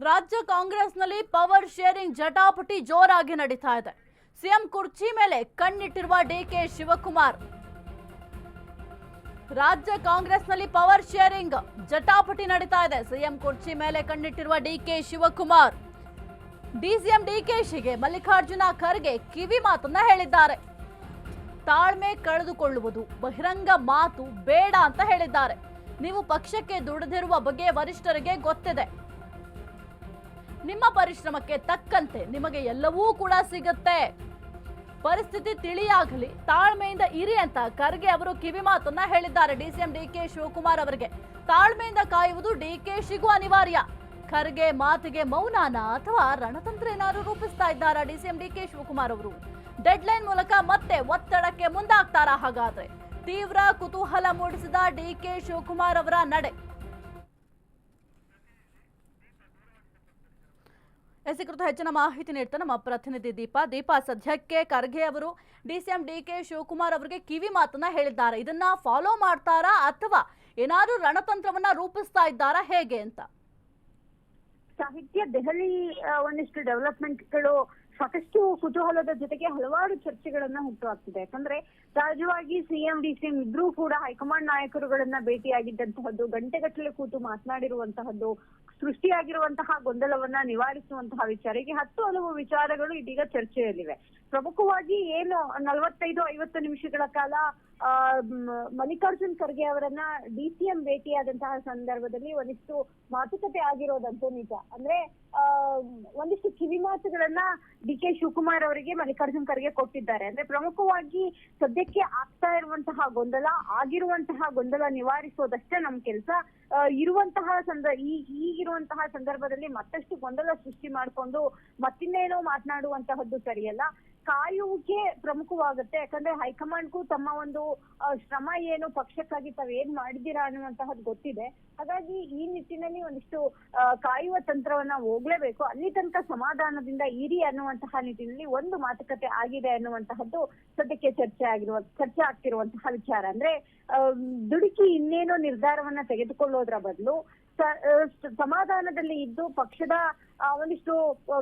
ರಾಜ್ಯ ಕಾಂಗ್ರೆಸ್ನಲ್ಲಿ power sharing ಜಟಾಪಟಿ ಜೋರಾಗಿ ನಡೀತಾ ಇದೆ. ಸಿಎಂ ಕುರ್ಚಿ ಮೇಲೆ ಕಣ್ಣಿಟ್ಟಿರುವ ಡಿಕೆ ಶಿವಕುಮಾರ್. ರಾಜ್ಯ ಕಾಂಗ್ರೆಸ್ನಲ್ಲಿ ಪವರ್ ಶೇರಿಂಗ್ ಜಟಾಪಟಿ ನಡೀತಾ ಇದೆ. ಸಿಎಂ ಕುರ್ಚಿ ಮೇಲೆ ಕಣ್ಣಿಟ್ಟಿರುವ ಡಿಕೆ ಶಿವಕುಮಾರ್. ಡಿಸಿಎಂ ಡಿಕೆಶಿಗೆ ಮಲ್ಲಿಕಾರ್ಜುನ ಖರ್ಗೆ ಕಿವಿ ಮಾತನ್ನ ಹೇಳಿದ್ದಾರೆ. ತಾಳ್ಮೆ ಕಳೆದುಕೊಳ್ಳುವುದು, ಬಹಿರಂಗ ಮಾತು ಬೇಡ ಅಂತ ಹೇಳಿದ್ದಾರೆ. ನೀವು ಪಕ್ಷಕ್ಕೆ ದುಡಿದಿರುವ ಬಗ್ಗೆ ವರಿಷ್ಠರಿಗೆ ಗೊತ್ತಿದೆ. ನಿಮ್ಮ ಪರಿಶ್ರಮಕ್ಕೆ ತಕ್ಕಂತೆ ನಿಮಗೆ ಎಲ್ಲವೂ ಕೂಡ ಸಿಗುತ್ತೆ. ಪರಿಸ್ಥಿತಿ ತಿಳಿಯಾಗಲಿ, ತಾಳ್ಮೆಯಿಂದ ಇರಿ ಅಂತ ಖರ್ಗೆ ಅವರು ಕಿವಿ ಮಾತನ್ನ ಹೇಳಿದ್ದಾರೆ. ಡಿ ಕೆ ಶಿವಕುಮಾರ್ ಅವರಿಗೆ ತಾಳ್ಮೆಯಿಂದ ಕಾಯುವುದು ಡಿ ಕೆ ಶಿಗೂ ಅನಿವಾರ್ಯ. ಖರ್ಗೆ ಮಾತಿಗೆ ಮೌನಾನ ಅಥವಾ ರಣತಂತ್ರ ಏನಾದ್ರು ರೂಪಿಸ್ತಾ ಇದ್ದಾರಾ ಡಿ ಕೆ ಶಿವಕುಮಾರ್ ಅವರು? ಡೆಡ್ಲೈನ್ ಮೂಲಕ ಮತ್ತೆ ಒತ್ತಡಕ್ಕೆ ಮುಂದಾಗ್ತಾರಾ ಹಾಗಾದ್ರೆ? ತೀವ್ರ ಕುತೂಹಲ ಮೂಡಿಸಿದ ಡಿ ಕೆ ಶಿವಕುಮಾರ್ ಅವರ ನಡೆ ಕುರಿತು ಹೆಚ್ಚಿನ ಮಾಹಿತಿ ನೀಡ್ತಾ ನಮ್ಮ ಪ್ರತಿನಿಧಿ ದೀಪ. ದೀಪ, ಸದ್ಯಕ್ಕೆ ಖರ್ಗೆ ಅವರು ಡಿಸಿಎಂ ಡಿ ಕೆ ಶಿವಕುಮಾರ್ ಅವರಿಗೆ ಕಿವಿ ಮಾತನ್ನ ಹೇಳಿದ್ದಾರೆ. ಇದನ್ನ ಫಾಲೋ ಮಾಡ್ತಾರಾ ಅಥವಾ ಏನಾದ್ರೂ ರಣತಂತ್ರವನ್ನ ರೂಪಿಸ್ತಾ ಇದ್ದಾರಾ? ಹೇಗೆ ಅಂತ? ಸಾಹಿತ್ಯ ದೆಹಲಿ ಒಂದಿಷ್ಟು ಡೆವಲಪ್ಮೆಂಟ್ಗಳು ಸಾಕಷ್ಟು ಕುತೂಹಲದ ಜೊತೆಗೆ ಹಲವಾರು ಚರ್ಚೆಗಳನ್ನ ಹುಟ್ಟುಹಾಕ್ತಿದೆ ಯಾಕಂದ್ರೆ ಸಹಜವಾಗಿ ಸಿಎಂ ಡಿ ಸಿಎಂ ಇಬ್ರು ಕೂಡ ಹೈಕಮಾಂಡ್ ನಾಯಕರುಗಳನ್ನ ಭೇಟಿಯಾಗಿದ್ದಂತಹದ್ದು, ಗಂಟೆಗಟ್ಟಲೆ ಕೂತು ಮಾತನಾಡಿರುವಂತಹದ್ದು, ಸೃಷ್ಟಿಯಾಗಿರುವಂತಹ ಗೊಂದಲವನ್ನ ನಿವಾರಿಸುವಂತಹ ವಿಚಾರ. ಹೀಗೆ ಹತ್ತು ಹಲವು ವಿಚಾರಗಳು ಇದೀಗ ಚರ್ಚೆಯಲ್ಲಿವೆ. ಪ್ರಮುಖವಾಗಿ ಏನು ನಲವತ್ತೈದು, ಐವತ್ತು ನಿಮಿಷಗಳ ಕಾಲ ಮಲ್ಲಿಕಾರ್ಜುನ್ ಖರ್ಗೆ ಅವರನ್ನ ಡಿಸಿಎಂ ಭೇಟಿಯಾದಂತಹ ಸಂದರ್ಭದಲ್ಲಿ ಒಂದಿಷ್ಟು ಮಾತುಕತೆ ಆಗಿರೋದಂತೂ ನಿಜ. ಅಂದ್ರೆ ಒಂದಿಷ್ಟು ಕಿವಿ ಮಾತುಗಳನ್ನ ಡಿ ಕೆ ಶಿವಕುಮಾರ್ ಅವರಿಗೆ ಮಲ್ಲಿಕಾರ್ಜುನ್ ಖರ್ಗೆ ಕೊಟ್ಟಿದ್ದಾರೆ. ಅಂದ್ರೆ, ಪ್ರಮುಖವಾಗಿ ಸದ್ಯಕ್ಕೆ ಆಗ್ತಾ ಇರುವಂತಹ ಗೊಂದಲ, ಆಗಿರುವಂತಹ ಗೊಂದಲ ನಿವಾರಿಸೋದಷ್ಟೇ ನಮ್ ಕೆಲಸ. ಇರುವಂತಹ ಸಂದರ್ಭ ಈ, ಈಗಿರುವಂತಹ ಸಂದರ್ಭದಲ್ಲಿ ಮತ್ತಷ್ಟು ಗೊಂದಲ ಸೃಷ್ಟಿ ಮಾಡ್ಕೊಂಡು ಮತ್ತಿನ್ನೇನೋ ಮಾತನಾಡುವಂತಹದ್ದು ಸರಿಯಲ್ಲ. ಕಾಯುವಿಕೆ ಪ್ರಮುಖವಾಗುತ್ತೆ. ಯಾಕಂದ್ರೆ ಹೈಕಮಾಂಡ್ಗೂ ತಮ್ಮ ಒಂದು ಶ್ರಮ ಏನು, ಪಕ್ಷಕ್ಕಾಗಿ ತಾವೇನ್ ಮಾಡಿದ್ದೀರಾ ಅನ್ನುವಂತಹದ್ದು ಗೊತ್ತಿದೆ. ಹಾಗಾಗಿ ಈ ನಿಟ್ಟಿನಲ್ಲಿ ಒಂದಿಷ್ಟು ಕಾಯುವ ತಂತ್ರವನ್ನ ಹೋಗ್ಲೇಬೇಕು. ಅಲ್ಲಿ ತನಕ ಸಮಾಧಾನದಿಂದ ಇರಿ ಅನ್ನುವಂತಹ ನಿಟ್ಟಿನಲ್ಲಿ ಒಂದು ಮಾತುಕತೆ ಆಗಿದೆ ಅನ್ನುವಂತಹದ್ದು ಸದ್ಯಕ್ಕೆ ಚರ್ಚೆ ಆಗಿರುವ, ಚರ್ಚೆ ಆಗ್ತಿರುವಂತಹ ವಿಚಾರ. ಅಂದ್ರೆ ದುಡುಕಿ ಇನ್ನೇನೋ ನಿರ್ಧಾರವನ್ನ ತೆಗೆದುಕೊಳ್ಳೋದ್ರ ಬದಲು ಸಮಾಧಾನದಲ್ಲಿ ಇದ್ದು ಪಕ್ಷದ ಒಂದಿಷ್ಟು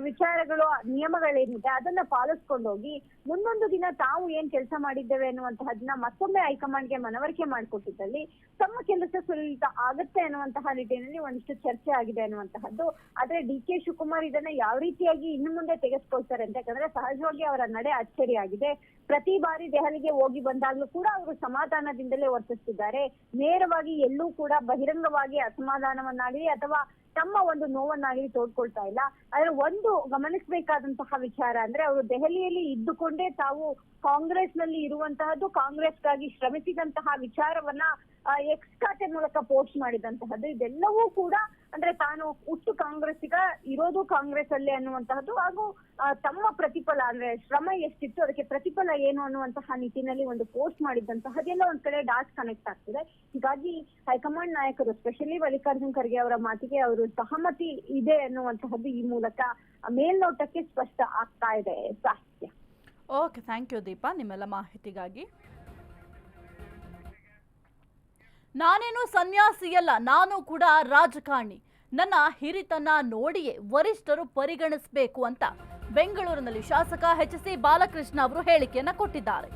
ವಿಚಾರಗಳು ನಿಯಮಗಳೇನಿದೆ ಅದನ್ನ ಪಾಲಿಸ್ಕೊಂಡು ಹೋಗಿ ಮುಂದೊಂದು ದಿನ ತಾವು ಏನ್ ಕೆಲಸ ಮಾಡಿದ್ದೇವೆ ಅನ್ನುವಂತಹದನ್ನ ಮತ್ತೊಮ್ಮೆ ಹೈಕಮಾಂಡ್ಗೆ ಮನವರಿಕೆ ಮಾಡಿಕೊಟ್ಟಿದ್ದಲ್ಲಿ ತಮ್ಮ ಕೆಲಸ ಸುಲಲಿತ ಆಗತ್ತೆ ಅನ್ನುವಂತಹ ನಿಟ್ಟಿನಲ್ಲಿ ಒಂದಿಷ್ಟು ಚರ್ಚೆ ಆಗಿದೆ ಅನ್ನುವಂತಹದ್ದು ಆದ್ರೆ ಡಿ ಕೆ ಶಿವಕುಮಾರ್ ಇದನ್ನ ಯಾವ ರೀತಿಯಾಗಿ ಇನ್ನು ಮುಂದೆ ತೆಗೆದುಕೊಳ್ತಾರೆ ಅಂತ ಯಾಕಂದ್ರೆ ಸಹಜವಾಗಿ ಅವರ ನಡೆ ಅಚ್ಚರಿಯಾಗಿದೆ ಪ್ರತಿ ಬಾರಿ ದೆಹಲಿಗೆ ಹೋಗಿ ಬಂದಾಗ್ಲೂ ಕೂಡ ಅವರು ಸಮಾಧಾನದಿಂದಲೇ ವರ್ತಿಸ್ತಿದ್ದಾರೆ. ನೇರವಾಗಿ ಎಲ್ಲೂ ಕೂಡ ಬಹಿರಂಗವಾಗಿ ಅಸಮಾಧಾನವನ್ನಾಗಲಿ ಅಥವಾ ತಮ್ಮ ಒಂದು ನೋವನ್ನಾಗಿ ತೋಡ್ಕೊಳ್ತಾ ಇಲ್ಲ. ಆದ್ರೆ ಒಂದು ಗಮನಿಸಬೇಕಾದಂತಹ ವಿಚಾರ ಅಂದ್ರೆ ಅವರು ದೆಹಲಿಯಲ್ಲಿ ಇದ್ದುಕೊಂಡೇ ತಾವು ಕಾಂಗ್ರೆಸ್ನಲ್ಲಿ ಇರುವಂತಹದ್ದು ಕಾಂಗ್ರೆಸ್ಗಾಗಿ ಶ್ರಮಿಸಿದಂತಹ ವಿಚಾರವನ್ನ ಎಕ್ಸ್ ಖಾತೆ ಮೂಲಕ ಪೋಸ್ಟ್ ಮಾಡಿದಂತಹದ್ದು. ಇದೆಲ್ಲವೂ ಕೂಡ ಅಂದ್ರೆ ತಾನು ಹುಟ್ಟು ಕಾಂಗ್ರೆಸ್ಸಿಗ ಇರೋದು ಕಾಂಗ್ರೆಸ್ ಅಲ್ಲೇ ಅನ್ನುವಂತಹದ್ದು ಹಾಗೂ ತಮ್ಮ ಪ್ರತಿಫಲ ಅಂದ್ರೆ ಶ್ರಮ ಎಷ್ಟಿತ್ತು, ಅದಕ್ಕೆ ಪ್ರತಿಫಲ ಏನು ಅನ್ನುವಂತಹ ನಿಟ್ಟಿನಲ್ಲಿ ಒಂದು ಪೋಸ್ಟ್ ಮಾಡಿದ್ದಂತಹದ್ದೆಲ್ಲ ಒಂದ್ ಕಡೆ ಡಾಟ್ ಕನೆಕ್ಟ್ ಆಗ್ತಿದೆ. ಹೀಗಾಗಿ ಹೈಕಮಾಂಡ್ ನಾಯಕರು ಸ್ಪೆಷಲಿ ಮಲ್ಲಿಕಾರ್ಜುನ್ ಖರ್ಗೆ ಅವರ ಮಾತಿಗೆ ಅವರು ಸಹಮತಿ ಇದೆ ಅನ್ನುವಂತಹದ್ದು ಈ ಮೂಲಕ ಮೇಲ್ನೋಟಕ್ಕೆ ಸ್ಪಷ್ಟ ಆಗ್ತಾ ಇದೆ. ಸಾಹಿತ್ಯ ಓಕೆ ಥ್ಯಾಂಕ್ ಯು ದೀಪಾ ನಿಮ್ಮೆಲ್ಲ ಮಾಹಿತಿಗಾಗಿ. ನಾನೇನು ಸನ್ಯಾಸಿಯಲ್ಲ ನಾನು ಕೂಡ ರಾಜಕಾರಣಿ. ನನ್ನ ಹಿರಿತನ ನೋಡಿಯೇ ವರಿಷ್ಠರು ಪರಿಗಣಿಸಬೇಕು ಅಂತ ಬೆಂಗಳೂರಿನಲ್ಲಿ ಶಾಸಕ ಎಚ್ ಸಿ ಬಾಲಕೃಷ್ಣ ಅವರು ಹೇಳಿಕೆಯನ್ನು ಕೊಟ್ಟಿದ್ದಾರೆ.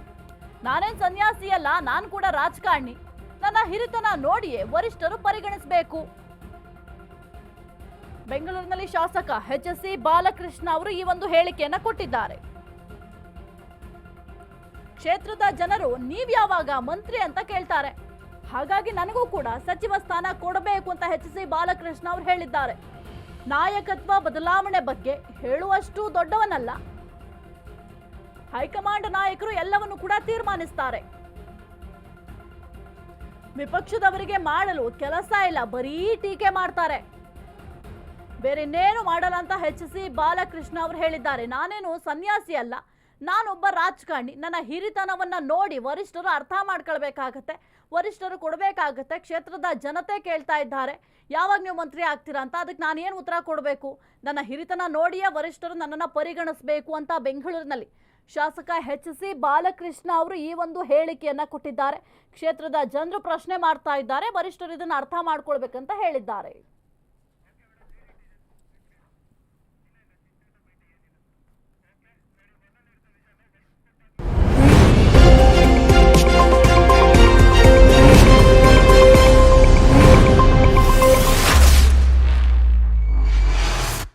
ನಾನೇನು ಸನ್ಯಾಸಿಯಲ್ಲ ನಾನು ಕೂಡ ರಾಜಕಾರಣಿ. ನನ್ನ ಹಿರಿತನ ನೋಡಿಯೇ ವರಿಷ್ಠರು ಪರಿಗಣಿಸಬೇಕು. ಬೆಂಗಳೂರಿನಲ್ಲಿ ಶಾಸಕ ಎಚ್ ಎಸ್ ಸಿ ಬಾಲಕೃಷ್ಣ ಅವರು ಈ ಒಂದು ಹೇಳಿಕೆಯನ್ನು ಕೊಟ್ಟಿದ್ದಾರೆ. ಕ್ಷೇತ್ರದ ಜನರು, ನೀವ್ಯಾವಾಗ ಮಂತ್ರಿ ಅಂತ ಕೇಳ್ತಾರೆ. ಹಾಗಾಗಿ ನನಗೂ ಕೂಡ ಸಚಿವ ಸ್ಥಾನ ಕೊಡಬೇಕು ಅಂತ ಎಚ್ ಸಿ ಬಾಲಕೃಷ್ಣ ಅವರು ಹೇಳಿದ್ದಾರೆ. ನಾಯಕತ್ವ ಬದಲಾವಣೆ ಬಗ್ಗೆ ಹೇಳುವಷ್ಟು ದೊಡ್ಡವನಲ್ಲ. ಹೈಕಮಾಂಡ್ ನಾಯಕರು ಎಲ್ಲವನ್ನು ಕೂಡ ತೀರ್ಮಾನಿಸ್ತಾರೆ. ವಿಪಕ್ಷದವರಿಗೆ ಮಾಡಲು ಕೆಲಸ ಇಲ್ಲ, ಬರೀ ಟೀಕೆ ಮಾಡ್ತಾರೆ. ಬೇರೆ ಇನ್ನೇನು ಮಾಡಲ್ಲ ಅಂತ ಹೆಚ್ಚಿಸಿ ಬಾಲಕೃಷ್ಣ ಅವರು ಹೇಳಿದ್ದಾರೆ. ನಾನೇನು ಸನ್ಯಾಸಿ ಅಲ್ಲ. ನಾನೊಬ್ಬ ರಾಜಕಾರಣಿ. ನನ್ನ ಹಿರಿತನವನ್ನ ನೋಡಿ ವರಿಷ್ಠರು ಅರ್ಥ ಮಾಡ್ಕೊಳ್ಬೇಕಾಗತ್ತೆ. ವರಿಷ್ಠರು ಕೊಡಬೇಕಾಗತ್ತೆ. ಕ್ಷೇತ್ರದ ಜನತೆ ಕೇಳ್ತಾ ಇದ್ದಾರೆ. ಯಾವಾಗ ನೀವು ಮಂತ್ರಿ ಆಗ್ತೀರಾ ಅಂತ ಅದಕ್ಕೆ ನಾನು ಏನು ಉತ್ತರ ಕೊಡಬೇಕು? ನನ್ನ ಹಿರಿತನ ನೋಡಿಯೇ ವರಿಷ್ಠರು ನನ್ನನ್ನು ಪರಿಗಣಿಸಬೇಕು ಅಂತ ಬೆಂಗಳೂರಿನಲ್ಲಿ. ಶಾಸಕ ಎಚ್ ಸಿ ಬಾಲಕೃಷ್ಣ ಅವರು ಈ ಒಂದು ಹೇಳಿಕೆಯನ್ನು ಕೊಟ್ಟಿದ್ದಾರೆ. ಕ್ಷೇತ್ರದ ಜನರು ಪ್ರಶ್ನೆ ಮಾಡ್ತಾ ಇದ್ದಾರೆ. ವರಿಷ್ಠರು ಇದನ್ನು ಅರ್ಥ ಮಾಡ್ಕೊಳ್ಬೇಕಂತ ಹೇಳಿದ್ದಾರೆ.